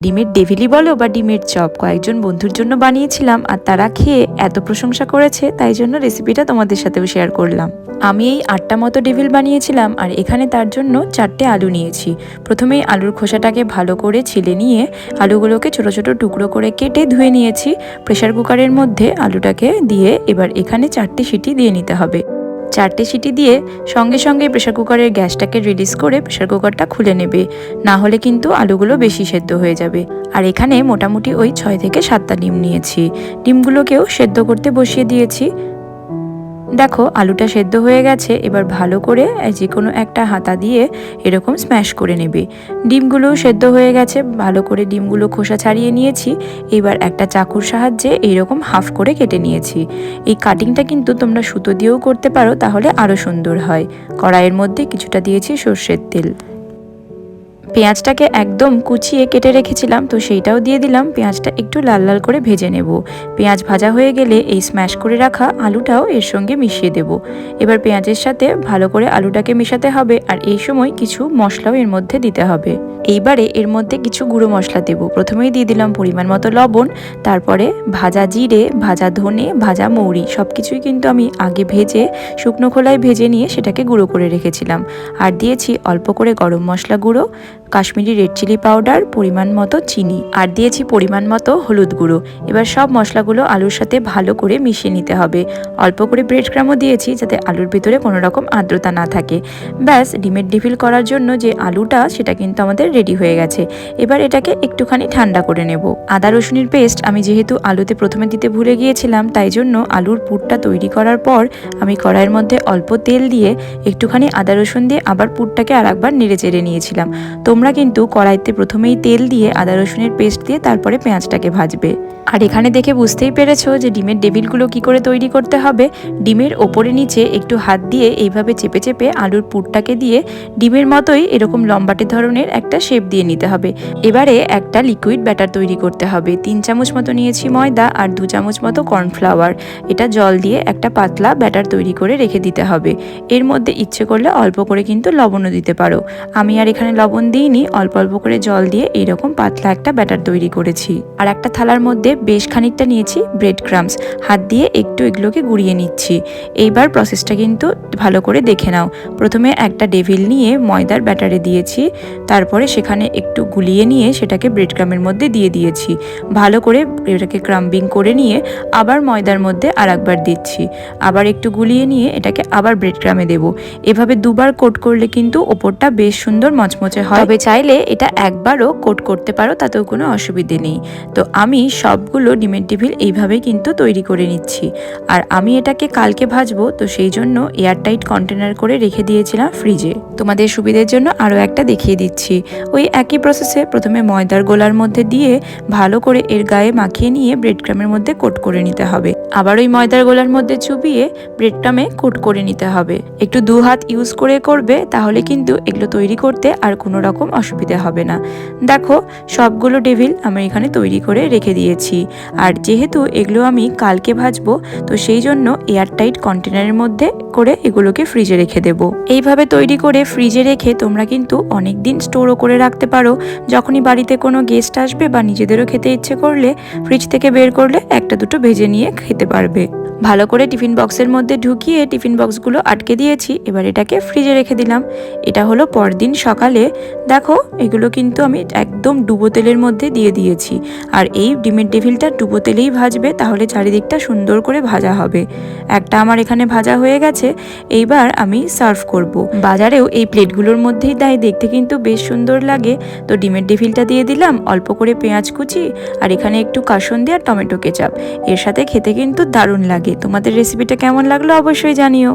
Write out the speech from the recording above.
ডিমের ডেভিলি বলো বা ডিমের চপ, কয়েকজন বন্ধুর জন্য বানিয়েছিলাম আর তারা খেয়ে এত প্রশংসা করেছে, তাই জন্য রেসিপিটা তোমাদের সাথেও শেয়ার করলাম। আমি এই আটটা মতো ডেভিল বানিয়েছিলাম আর এখানে তার জন্য চারটে আলু নিয়েছি। প্রথমেই আলুর খোসাটাকে ভালো করে ছিলে নিয়ে আলুগুলোকে ছোট ছোট টুকরো করে কেটে ধুয়ে নিয়েছি। প্রেশার কুকারের মধ্যে আলুটাকে দিয়ে এবার এখানে চারটে সিটি দিয়ে নিতে হবে। চারটে সিটি দিয়ে সঙ্গে সঙ্গে প্রেশার কুকারের গ্যাসটাকে রিলিজ করে প্রেশার কুকারটা খুলে নেবে। না হলে কিন্তু আলুগুলো বেশি সেদ্ধ হয়ে যাবে। আর এখানে মোটামুটি ওই ছয় থেকে সাতটা ডিম নিয়েছি। ডিমগুলোকেও সেদ্ধ করতে বসিয়ে দিয়েছি। দেখো, আলুটা সেদ্ধ হয়ে গেছে, এবার ভালো করে যে কোনো একটা হাতা দিয়ে এরকম স্ম্যাশ করে নেবে। ডিমগুলোও সেদ্ধ হয়ে গেছে, ভালো করে ডিমগুলো খোসা ছাড়িয়ে নিয়েছি, এবার একটা চাকুর সাহায্যে এইরকম হাফ করে কেটে নিয়েছি। এই কাটিংটা কিন্তু তোমরা সুতো দিয়েও করতে পারো, তাহলে আরও সুন্দর হয়। কড়াইয়ের মধ্যে কিছুটা দিয়েছি সর্ষের তেল। পেঁয়াজটাকে একদম কুচিয়ে কেটে রেখেছিলাম, তো সেইটাও দিয়ে দিলাম। পেঁয়াজটা একটু লাল লাল করে ভেজে নেব। পেঁয়াজ ভাজা হয়ে গেলে এই স্ম্যাশ করে রাখা আলুটাও এর সঙ্গে মিশিয়ে দেব। এবার পেঁয়াজের সাথে ভালো করে আলুটাকে মেশাতে হবে, আর এই সময় কিছু মশলাও এর মধ্যে দিতে হবে। এইবারে এর মধ্যে কিছু গুঁড়ো মশলা দেব। প্রথমেই দিয়ে দিলাম পরিমাণ মতো লবণ, তারপরে ভাজা জিরে, ভাজা ধনে, ভাজা মৌরি সব কিছুই কিন্তু আমি আগে ভেজে শুকনো খোলায় ভেজে নিয়ে সেটাকে গুঁড়ো করে রেখেছিলাম। আর দিয়েছি অল্প করে গরম মশলা গুঁড়ো কাশ্মীরি রেড চিলি পাউডার পরিমাণ মতো চিনি, আর দিয়েছি পরিমাণ মতো হলুদ গুঁড়ো। এবার সব মশলাগুলো আলুর সাথে ভালো করে মিশিয়ে নিতে হবে। অল্প করে ব্রেড ক্রামও দিয়েছি যাতে আলুর ভিতরে কোনো রকম আর্দ্রতা না থাকে। ব্যাস, ডিমের ডিফিল করার জন্য যে আলুটা, সেটা কিন্তু আমাদের রেডি হয়ে গেছে। এবার এটাকে একটুখানি ঠান্ডা করে নেব। আদা রসুনের পেস্ট আমি যেহেতু আলুতে প্রথমে দিতে ভুলে গিয়েছিলাম, তাই জন্য আলুর পুরটা তৈরি করার পর আমি কড়াইয়ের মধ্যে অল্প তেল দিয়ে একটুখানি আদা রসুন দিয়ে আবার পুরটাকে আর একবার নেড়ে চেড়ে নিয়েছিলাম তোমরা কিন্তু কড়াইতে প্রথমেই তেল দিয়ে আদা রসুনের পেস্ট দিয়ে তারপরে পেঁয়াজটাকে ভাজবে। আর এখানে দেখে বুঝতেই পেরেছ যে ডিমের ডেভিলগুলো কি করে তৈরি করতে হবে। ডিমের ওপরে নিচে একটু হাত দিয়ে এইভাবে চেপে চেপে আলুর পুরটাকে দিয়ে ডিমের মতোই এরকম লম্বাটে ধরনের একটা শেপ দিয়ে নিতে হবে। এবারে একটা লিকুইড ব্যাটার তৈরি করতে হবে। তিন চামচ মতো নিয়েছি ময়দা আর দু চামচ মতো কর্নফ্লাওয়ার এটা জল দিয়ে একটা পাতলা ব্যাটার তৈরি করে রেখে দিতে হবে। এর মধ্যে ইচ্ছে করলে অল্প করে কিন্তু লবণও দিতে পারো। আমি আর এখানে লবণ দিইনি অল্প অল্প করে জল দিয়ে এইরকম পাতলা একটা ব্যাটার তৈরি করেছি। আর একটা থালার মধ্যে বেশ খানিকটা নিয়েছি ব্রেড ক্রামস হাত দিয়ে একটু এগুলোকে গুঁড়িয়ে নিচ্ছি। এইবার প্রসেসটা কিন্তু ভালো করে দেখে নাও। প্রথমে একটা ডেভিল নিয়ে ময়দার ব্যাটারে দিয়েছি। তারপরে সেখানে একটু গুলিয়ে নিয়ে সেটাকে ব্রেড ক্রামের মধ্যে দিয়ে দিয়েছি। ভালো করে এটাকে ক্রাম্বিং করে নিয়ে আবার ময়দার মধ্যে আর একবার দিচ্ছি। আবার একটু গুলিয়ে নিয়ে এটাকে আবার ব্রেড ক্রামে দেবো। এভাবে দুবার কোট করলে কিন্তু ওপরটা বেশ সুন্দর মচমচে হয়। চাইলে এটা একবারও কোট করতে পারো, তাতেও কোনো অসুবিধে নেই। তো আমি সবগুলো ডিমের ডিভিল এইভাবেই কিন্তু তৈরি করে নিচ্ছি। আর আমি এটাকে কালকে ভাজবো, তো সেই জন্য এয়ারটাইট কন্টেনার করে রেখে দিয়েছিলাম ফ্রিজে। তোমাদের সুবিধের জন্য আরও একটা দেখিয়ে দিচ্ছি। ওই একই প্রসেসে প্রথমে ময়দার গোলার মধ্যে দিয়ে ভালো করে এর গায়ে মাখিয়ে নিয়ে ব্রেড ক্রামের মধ্যে কোট করে নিতে হবে। আবার ওই ময়দার গোলার মধ্যে চুবিয়ে ব্রেড ক্রামে কোট করে নিতে হবে। একটু দু হাত ইউজ করে করবে, তাহলে কিন্তু এগুলো তৈরি করতে আর কোনো রকম অসুবিধা হবে না। দেখো, সবগুলো ডেভিল আমি এখানে তৈরি করে রেখে দিয়েছি। আর যেহেতু এগুলো আমি কালকে ভাজবো, তো সেই জন্য এয়ারটাইট কন্টেনারের মধ্যে করে এগুলোকে ফ্রিজে রেখে দেবো। এইভাবে তৈরি করে ফ্রিজে রেখে তোমরা কিন্তু অনেক দিন স্টোরও করে রাখতে পারো। যখনই বাড়িতে কোনো গেস্ট আসবে বা নিজেদেরও খেতে ইচ্ছে করলে, ফ্রিজ থেকে বের করলে একটা দুটো ভেজে নিয়ে খেতে পারবে। ভালো করে টিফিন বক্সের মধ্যে ঢুকিয়ে টিফিন বক্সগুলো আটকে দিয়েছি, এবার এটাকে ফ্রিজে রেখে দিলাম। এটা হলো পরদিন সকালে। দেখো, এগুলো কিন্তু আমি একদম ডুবো তেলের মধ্যে দিয়ে দিয়েছি। আর এই ডিমের ডেভিলটা ডুবো তেলেই ভাজবে, তাহলে চারিদিকটা সুন্দর করে ভাজা হবে। একটা আমার এখানে ভাজা হয়ে গেছে, এইবার আমি সার্ভ করব। বাজারেও এই প্লেটগুলোর মধ্যেই দেয়, দেখতে কিন্তু বেশ সুন্দর লাগে। তো ডিমের ডেভিলটা দিয়ে দিলাম, অল্প করে পেঁয়াজ কুচি আর এখানে একটু কাসন্দি আর টমেটো কেচাপ। এর সাথে খেতে কিন্তু দারুণ লাগে। তোমাদের রেসিপিটা কেমন লাগল অবশ্যই জানিও।